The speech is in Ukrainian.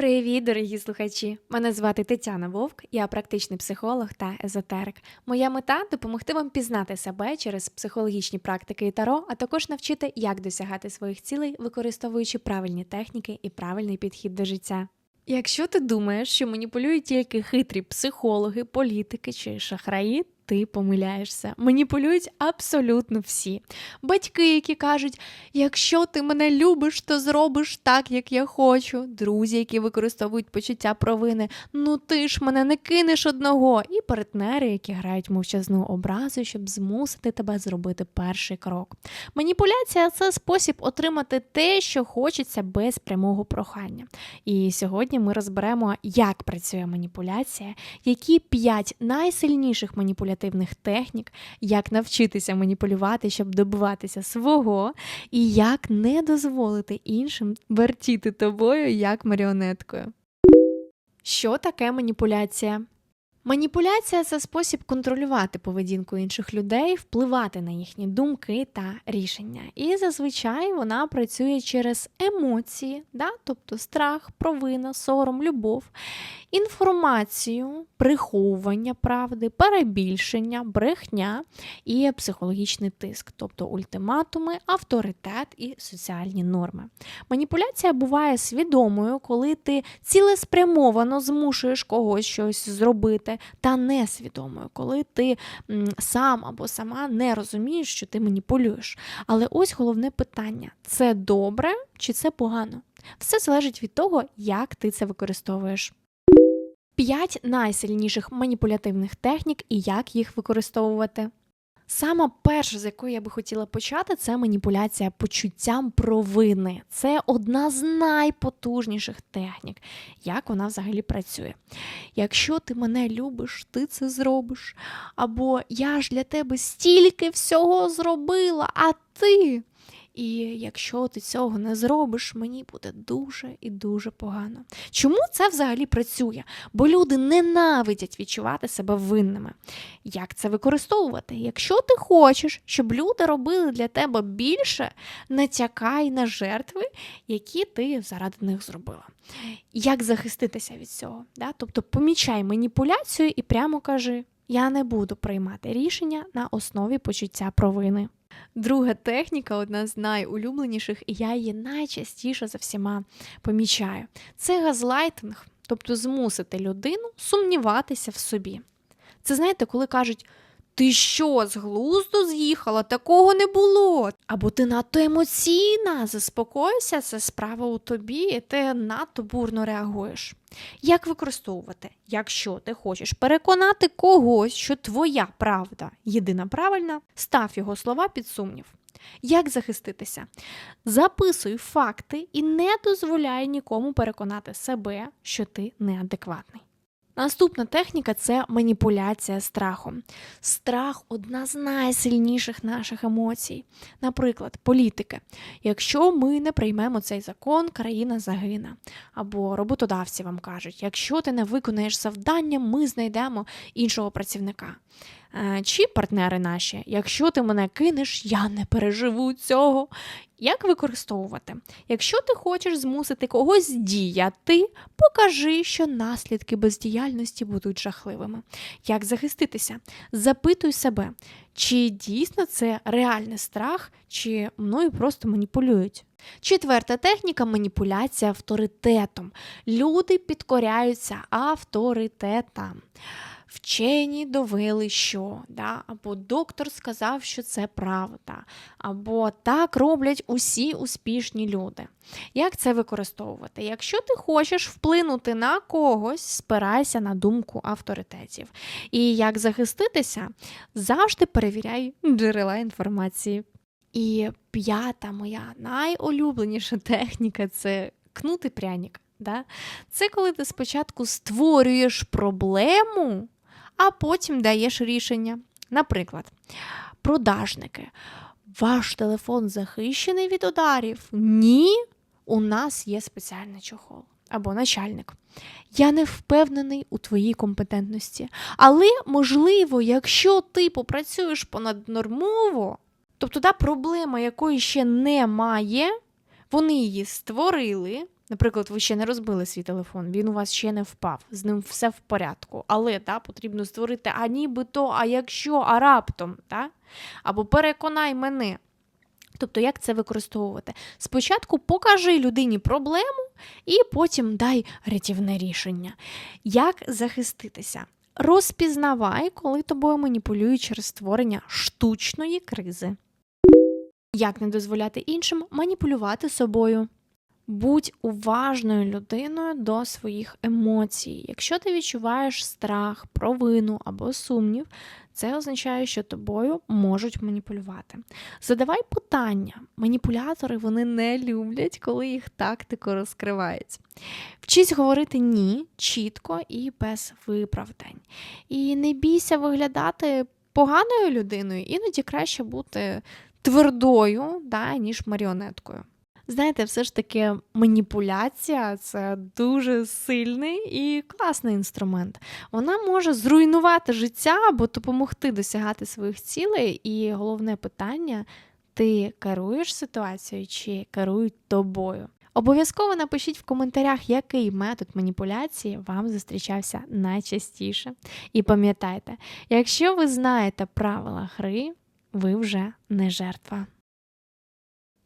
Привіт, дорогі слухачі! Мене звати Тетяна Вовк, я практичний психолог та езотерик. Моя мета допомогти вам пізнати себе через психологічні практики і таро, а також навчити, як досягати своїх цілей, використовуючи правильні техніки і правильний підхід до життя. Якщо ти думаєш, що маніпулюють тільки хитрі психологи, політики чи шахраї, ти помиляєшся. Маніпулюють абсолютно всі. Батьки, які кажуть, якщо ти мене любиш, то зробиш так, як я хочу. Друзі, які використовують почуття провини, ну ти ж мене не кинеш одного. І партнери, які грають мовчазну образу, щоб змусити тебе зробити перший крок. Маніпуляція це спосіб отримати те, що хочеться без прямого прохання. І сьогодні ми розберемо, як працює маніпуляція, які п'ять найсильніших маніпулятивних технік, як навчитися маніпулювати, щоб добиватися свого, і як не дозволити іншим вертіти тобою як маріонеткою. Що таке маніпуляція? Маніпуляція це спосіб контролювати поведінку інших людей, впливати на їхні думки та рішення. І зазвичай вона працює через емоції, да? тобто страх, провина, сором, любов, інформацію, приховування правди, перебільшення, брехня і психологічний тиск, тобто ультиматуми, авторитет і соціальні норми. Маніпуляція буває свідомою, коли ти цілеспрямовано змушуєш когось щось зробити, та несвідомою, коли ти сам або сама не розумієш, що ти маніпулюєш. Але ось головне питання: це добре чи це погано? Все залежить від того, як ти це використовуєш. П'ять найсильніших маніпулятивних технік і як їх використовувати. Сама перша, з якої я би хотіла почати, це маніпуляція почуттям провини. Це одна з найпотужніших технік, як вона взагалі працює. Якщо ти мене любиш, ти це зробиш. Або я ж для тебе стільки всього зробила, а ти. І якщо ти цього не зробиш, мені буде дуже і дуже погано. Чому це взагалі працює? Бо люди ненавидять відчувати себе винними. Як це використовувати? Якщо ти хочеш, щоб люди робили для тебе більше, натякай на жертви, які ти заради них зробила. Як захиститися від цього? Да? Тобто помічай маніпуляцію і прямо кажи: я не буду приймати рішення на основі почуття провини. Друга техніка, одна з найулюбленіших, і я її найчастіше за всіма помічаю. Це газлайтинг, тобто змусити людину сумніватися в собі. Це знаєте, коли кажуть. Ти що, з глузду з'їхала? Такого не було. Або ти надто емоційна, заспокойся, це справа у тобі, і ти надто бурно реагуєш. Як використовувати, якщо ти хочеш переконати когось, що твоя правда єдина правильна, став його слова під сумнів. Як захиститися? Записуй факти і не дозволяй нікому переконати себе, що ти неадекватний. Наступна техніка це маніпуляція страхом. Страх одна з найсильніших наших емоцій. Наприклад, політики. Якщо ми не приймемо цей закон, країна загине. Або роботодавці вам кажуть, якщо ти не виконаєш завдання, ми знайдемо іншого працівника. Е, Чи партнери наші, якщо ти мене кинеш, я не переживу цього. Як використовувати? Якщо ти хочеш змусити когось діяти, покажи, що наслідки бездіяльності будуть жахливими. Як захиститися? Запитуй себе, чи дійсно це реальний страх, чи мною просто маніпулюють. Четверта техніка маніпуляція авторитетом. Люди підкоряються авторитетам. Вчені довели, що да? або доктор сказав, що це правда, або так роблять усі успішні люди. Як це використовувати? Якщо ти хочеш вплинути на когось, спирайся на думку авторитетів. І як захиститися, завжди перевіряй джерела інформації. І п'ята моя найулюбленіша техніка це кнути пряник. Да? Це коли ти спочатку створюєш проблему, а потім даєш рішення. Наприклад, продажники. Ваш телефон захищений від ударів? Ні, у нас є спеціальний чохол. Або начальник. Я не впевнений у твоїй компетентності. Але, можливо, якщо ти попрацюєш понаднормово, тобто та проблема, якої ще немає, вони її створили, Наприклад, ви ще не розбили свій телефон, він у вас ще не впав, з ним все в порядку. Але та, потрібно створити а нібито, а якщо, а раптом, та? або переконай мене. Тобто, як це використовувати? Спочатку покажи людині проблему, і потім дай рятівне рішення. Як захиститися? Розпізнавай, коли тобою маніпулюють через створення штучної кризи. Як не дозволяти іншим маніпулювати собою? Будь уважною людиною до своїх емоцій. Якщо ти відчуваєш страх, провину або сумнів, це означає, що тобою можуть маніпулювати. Задавай питання. Маніпулятори вони не люблять, коли їх тактико розкривають. Вчись говорити ні чітко і без виправдань. І не бійся виглядати поганою людиною, іноді краще бути твердою, да, ніж маріонеткою. Знаєте, все ж таки маніпуляція це дуже сильний і класний інструмент. Вона може зруйнувати життя або допомогти досягати своїх цілей. І головне питання: ти керуєш ситуацією чи керують тобою? Обов'язково напишіть в коментарях, який метод маніпуляції вам зустрічався найчастіше. І пам'ятайте, якщо ви знаєте правила гри, ви вже не жертва.